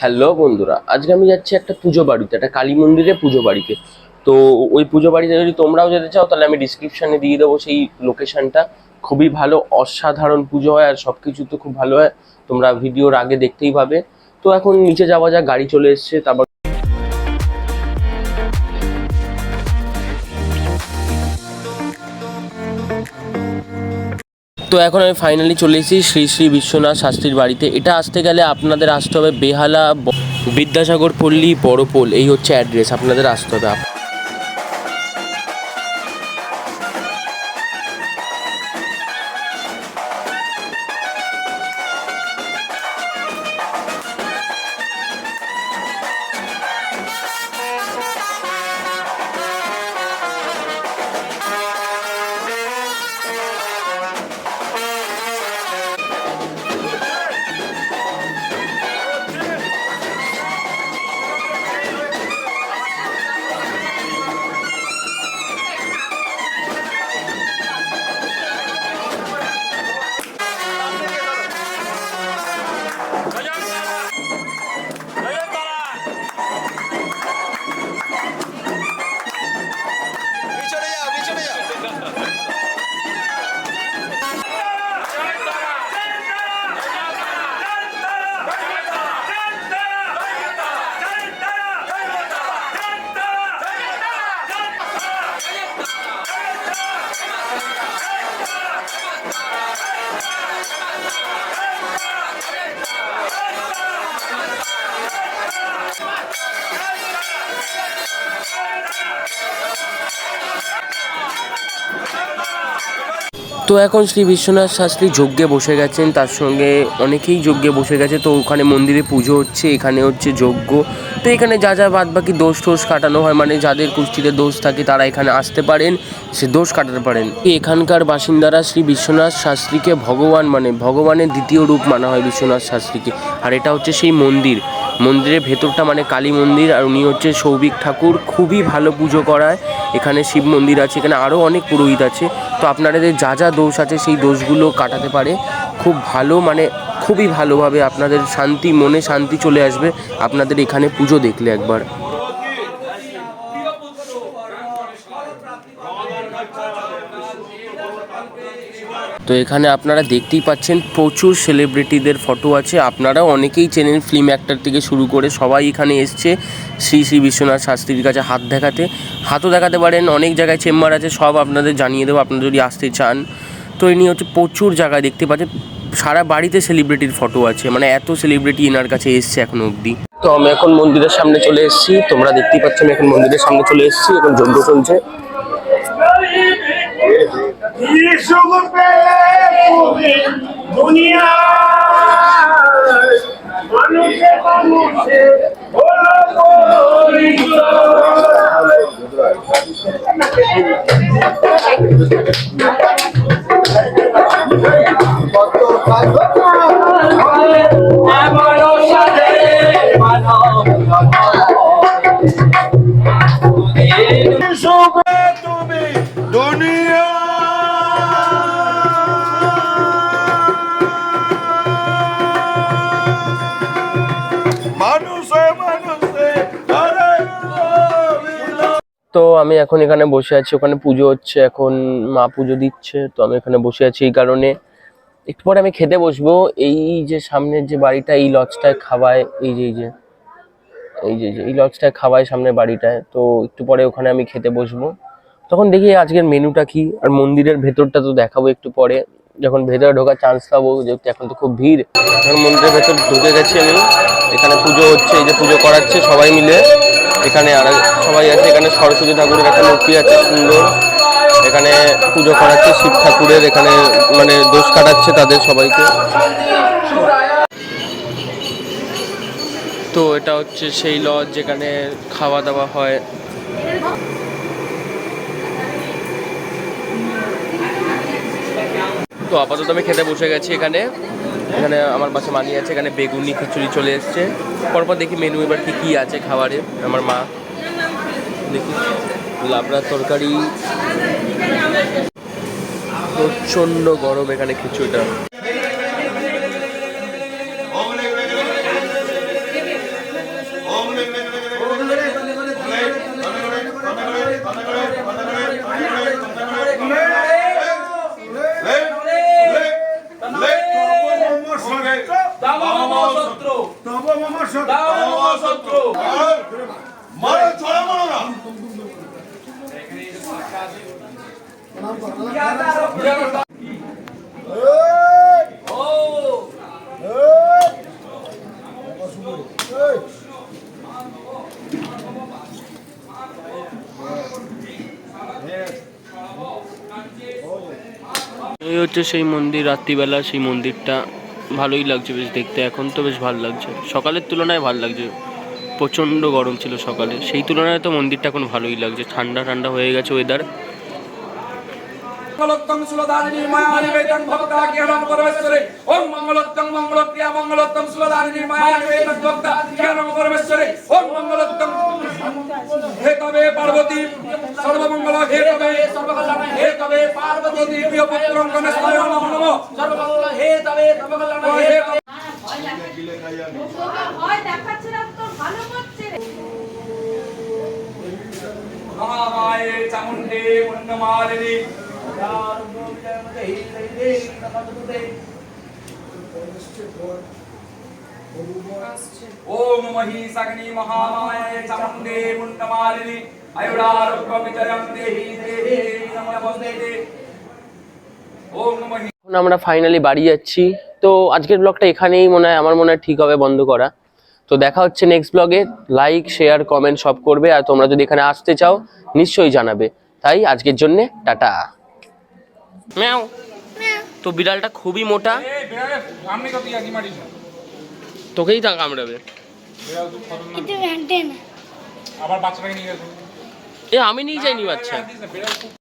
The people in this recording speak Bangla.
হ্যালো বন্ধুরা। আজকে আমি যাচ্ছি একটা পুজো বাড়িতে, একটা কালী মন্দিরে পুজো বাড়িতে। তো ওই পুজো বাড়িতে যদি তোমরাও যেতে চাও, তাহলে আমি ডিসক্রিপশনে দিয়ে দেবো সেই লোকেশনটা খুবই ভালো, অসাধারণ পুজো হয়, আর সব কিছু তো খুব ভালো হয়। তোমরা ভিডিওর আগে দেখতেই পাবে। তো এখন নিচে যাওয়া যাক, গাড়ি চলে এসছে, তারপর তো এখন আমি ফাইনালি চলে এসেছি শ্রী শ্রী বিশ্বনাথ শাস্ত্রীর বাড়িতে। এটা আসতে গেলে আপনাদের আসতে হবে বেহালা বিদ্যাসাগর পল্লী বড়পোল। এই হচ্ছে অ্যাড্রেস আপনাদের আসতে হবে। তো এখন শ্রী বিশ্বনাথ শাস্ত্রী যজ্ঞে বসে গেছেন। তার সঙ্গে অনেকেই যজ্ঞে বসে গেছে। তো ওখানে মন্দিরে পুজো হচ্ছে, এখানে হচ্ছে যজ্ঞ। তো এখানে যা যা বাদ বাকি দোষ টোষ কাটানো হয় মানে যাদের কুষ্টিতে দোষ থাকে তারা এখানে আসতে পারেন, সে দোষ কাটাতে পারেন। এখানকার বাসিন্দারা শ্রী বিশ্বনাথ শাস্ত্রীকে ভগবান মানে ভগবানের দ্বিতীয় রূপ মানা হয় বিশ্বনাথ শাস্ত্রীকে। আর এটা হচ্ছে সেই মন্দির। মন্দিরের ভেতরটা মানে কালী মন্দির, আর উনি হচ্ছে সৌভিক ঠাকুর। খুবই ভালো পুজো করায়। এখানে শিব মন্দির আছে, এখানে আরও অনেক পুরোহিত আছে। তো আপনাদের যা যা দোষ আছে, সেই দোষগুলো কাটাতে পারে। খুব ভালো মানে খুবই ভালোভাবে আপনাদের শান্তি, মনে শান্তি চলে আসবে। আপনাদের এখানে পুজো দেখলে একবার। তো এখানে আপনারা দেখতেই পাচ্ছেন প্রচুর সেলিব্রিটিদের ফটো আছে। আপনারা অনেকেই চেনেন ফিল্ম অ্যাক্টর থেকে শুরু করে সবাই এখানে এসছে শ্রী শ্রী বিশ্বনাথ শাস্ত্রীর কাছে হাত দেখাতে। হাতও দেখাতে পারেন, অনেক জায়গায় চেম্বার আছে, সব আপনাদের জানিয়ে দেবো, আপনারা যদি আসতে চান। তো এ নিয়ে হচ্ছে প্রচুর জায়গায় দেখতে পাচ্ছেন, সারা বাড়িতে সেলিব্রিটির ফটো আছে মানে এত সেলিব্রিটি এনার কাছে এসছে এখনও অবধি। তো আমি এখন মন্দিরের সামনে চলে এসেছি, তোমরা দেখতেই পাচ্ছ আমি এখন মন্দিরের সামনে চলে এসেছি, এখন যজ্ঞ চলছে। দুনিয়া মানুষে মানুষে হলো পরিচয়। তো আমি এখন এখানে বসে আছি, ওখানে পুজো হচ্ছে, এখন মা পুজো দিচ্ছে, তো আমি এখানে বসে আছি এই কারণে। একটু পরে আমি খেতে বসবো, এই যে সামনের যে বাড়িটা, এই লজটায় খাওয়ায়, এই যে এই যে এই যে, এই লজটায় খাওয়ায় সামনের বাড়িটায়, তো একটু পরে ওখানে আমি খেতে বসবো। তখন দেখি আজকের মেনুটা কি, আর মন্দিরের ভেতরটা তো দেখাবো একটু পরে। যখন ভেতরে ঢোকার চান্স পাবো যেহেতু এখন তো খুব ভিড়। এখন মন্দিরের ভেতর ঢুকে গেছি আমি। এখানে পুজো হচ্ছে, এই যে পুজো করাচ্ছে সবাই মিলে। এখানে আর সবাই আছে, এখানে সরস্বতী ঠাকুরের একটা মূর্তি আছে সুন্দর। এখানে পুজো করাচ্ছে শিব ঠাকুরের, এখানে মানে দোষ কাটাচ্ছে তাদের সবাইকে। তো এটা হচ্ছে সেই লজ যেখানে খাওয়া দাওয়া হয়। তো আপাতত আমি খেতে বসে গেছি এখানে। এখানে আমার পাশে মানি আছে, এখানে বেগুনি খিচুড়ি চলে এসছে। পরপর দেখি মেনু এবার কি কি আছে খাবারে, আমার মা। দেখি, লাবড়ার তরকারি। প্রচণ্ড গরম এখানে কিছুটা এই হচ্ছে সেই মন্দির, রাত্রিবেলা সেই মন্দিরটা। ভালোই লাগছে বেশ দেখতে, এখন তো বেশ ভালো লাগছে। সকালের তুলনায় ভালো লাগছে, প্রচণ্ড গরম ছিল সকালে। সেই তুলনায় তো মন্দিরটা এখন ভালোই লাগছে। ঠান্ডা ঠান্ডা হয়ে গেছে ওয়েদার মঙ্গলোত্তম সুলদারিণী মায়া নিবেদন ভক্তা জ্ঞানম পরমেশ্বরে। ওম মঙ্গলোত্তম মঙ্গলপ্রিয়া মঙ্গলোত্তম সুলদারিণী মায়া নিবেদন ভক্তা জ্ঞানম পরমেশ্বরে। ওম মঙ্গলোত্তম। হে তবে পার্বতী সর্বমঙ্গল হে তবে সর্বকল্যাণ হে তবে পার্বতী প্রিয় পুত্র গণেশ নমো নমো। সর্বমঙ্গল হে তবে সর্বকল্যাণ হে তবে ভয় দেখাচ্ছিলাম তোর ভালো করছে মহামায়ে চামুণ্ডে মুন্ডমালিনী ओम महामाये देहि देहि नमस्ते ओम महि এখন আমরা ফাইনালি বাড়ি যাচ্ছি। তো আজকের ব্লগটা এখানেই মনে হয় আমার মনে হয় ঠিক হবে, বন্ধ করা। তো দেখা হচ্ছে নেক্সট ব্লগে লাইক শেয়ার কমেন্ট সব করবে। আর তোমরা যদি এখানে আসতে চাও, নিশ্চয়ই জানাবে। তাই আজকের জন্যে, টাটা। ম্যাও। তো বিড়ালটা খুবই মোটা। তোকেই তা কামড়াবে। আবার বাচ্চাটাকে নিয়ে এ আমি নিয়ে যাইনি বাচ্চা।